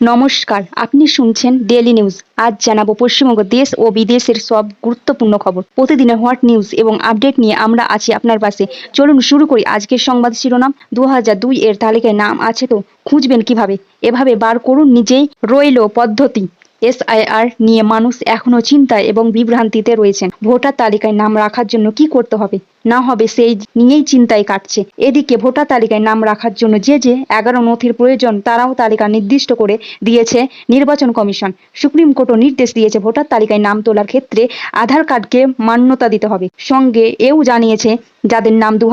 নমস্কার, আপনি শুনছেন ডেলি নিউজ আজ জানাব পশ্চিমবঙ্গ দেশ ও বিদেশের সব গুরুত্বপূর্ণ খবর। প্রতিদিনের হোয়াট নিউজ এবং আপডেট নিয়ে আমরা আছি আপনার পাশে। চলুন শুরু করি আজকের সংবাদ শিরোনাম। দু হাজার দুই এর তালিকায় নাম আছে তো, খুঁজবেন কীভাবে? এভাবে বার করুন নিজেই। রইল পদ্ধতি। এসআইআর নিয়ে মানুষ এখনও চিন্তায় এবং বিভ্রান্তিতে রয়েছেন। ভোটার তালিকায় নাম রাখার জন্য কি করতে হবে? না হবে সেই নিয়েই চিন্তায় কাটছে। এদিকে ভোটার তালিকায় নাম রাখার জন্য যে যে এগারো নথির প্রয়োজন তারাও তালিকা নির্দিষ্ট করে দিয়েছে নির্বাচন কমিশন। সুপ্রিম কোর্টও নির্দেশ দিয়েছে ভোটার তালিকায় নাম তোলার ক্ষেত্রে আধার কার্ডকে মান্যতা দিতে হবে। সঙ্গে এও জানিয়েছে, যাদের নাম দু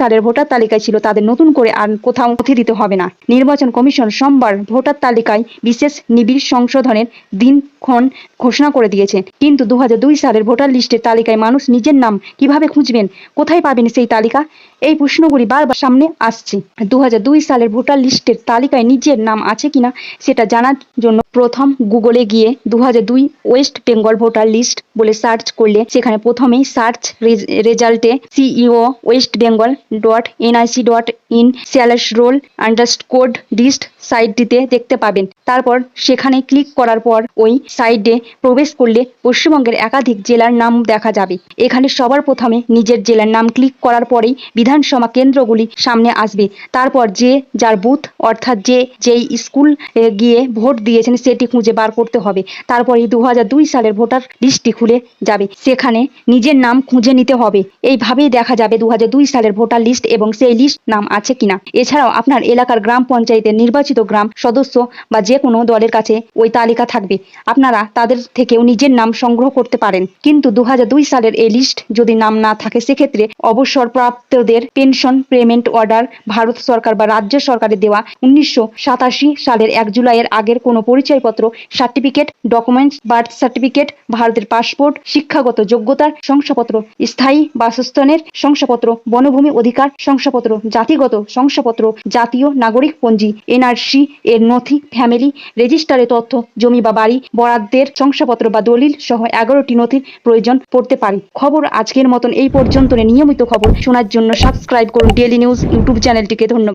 সালের ভোটার তালিকায় ছিল তাদের নতুন করে আর কোথাও নথি দিতে হবে না। নির্বাচন কমিশন সোমবার ভোটার তালিকায় বিশেষ নিবিড় সংশোধনের দিনক্ষণ ঘোষণা করে দিয়েছে। কিন্তু দু সালের ভোটার লিস্টের তালিকায় মানুষ নিজের নাম কীভাবে খুঁজবেন, কোথায় পাবেন সেই তালিকা? এই প্রশ্নগুলি বারবার সামনে আসছে। দু সালের ভোটার লিস্টের তালিকায় নিজের নাম আছে কিনা, সেটা জানার জন্য প্রথম গুগলে গিয়ে দু ওয়েস্ট বেঙ্গল ভোটার লিস্ট বলে সার্চ করলে সেখানে প্রথমেই সার্চ রেজাল্টে CEO West Bengal dot NIC dot in স্যালাস roll underscore list সাইটটিতে দেখতে পাবেন। তারপর সেখানে ক্লিক করার পর ওই সাইটে প্রবেশ করলে পশ্চিমবঙ্গের একাধিক জেলার নাম দেখা যাবে। এখানে সবার প্রথমে নিজের জেলার নাম ক্লিক করার পরেই বিধানসভা কেন্দ্রগুলি সামনে আসবে। তারপর যে যার বুথ অর্থাৎ যে, যেই স্কুল গিয়ে ভোট দিয়েছেন সেটি খুঁজে বার করতে হবে। তারপরে দু সালের ভোটার লিস্টটি খুলে যাবে। সেখানে নিজের নাম খুঁজে নিতে হবে। এইভাবেই দেখা যাবে দু সালের ভোটার লিস্ট এবং সেই লিস্ট নাম আছে কিনা। এছাড়াও আপনার এলাকার গ্রাম পঞ্চায়েতের নির্বাচিত গ্রাম সদস্য বা যে কোনো দলের কাছে ওই তালিকা থাকবে। আপনারা তাদের থেকেও নিজের নাম সংগ্রহ করতে পারেন। কিন্তু দু হাজার দুই সালের এই লিস্ট যদি নাম না থাকে, সেক্ষেত্রে অবসরপ্রাপ্তদের পেনশন পেমেন্ট অর্ডার ভারত সরকার বা রাজ্য সরকারের দেওয়া উনিশশো সাতাশি সালের এক জুলাইয়ের আগের কোনো পরিচয়পত্র, সার্টিফিকেট, ডকুমেন্টস, বার্থ সার্টিফিকেট, ভারতের পাসপোর্ট, শিক্ষাগত যোগ্যতার শংসাপত্র, স্থায়ী বাসস্থানের শংসাপত্র, বনভূমি অধিকার শংসাপত্র, জাতিগত শংসাপত্র, জাতীয় নাগরিক পঞ্জি, এনআরসি, এর নথি, ফ্যামিলি, রেজিস্টারে তথ্য, জমি বা বাড়ি, বরাদ্দের শংসাপত্র বা দলিল সহ এগারোটি নথির প্রয়োজন পড়তে পারে। খবর আজকের মতন এই পর্যন্ত। নিয়মিত খবর শোনার জন্য সাবস্ক্রাইব করুন। ডেলি নিউজ ইউটিউব চ্যানেলটিকে ধন্যবাদ।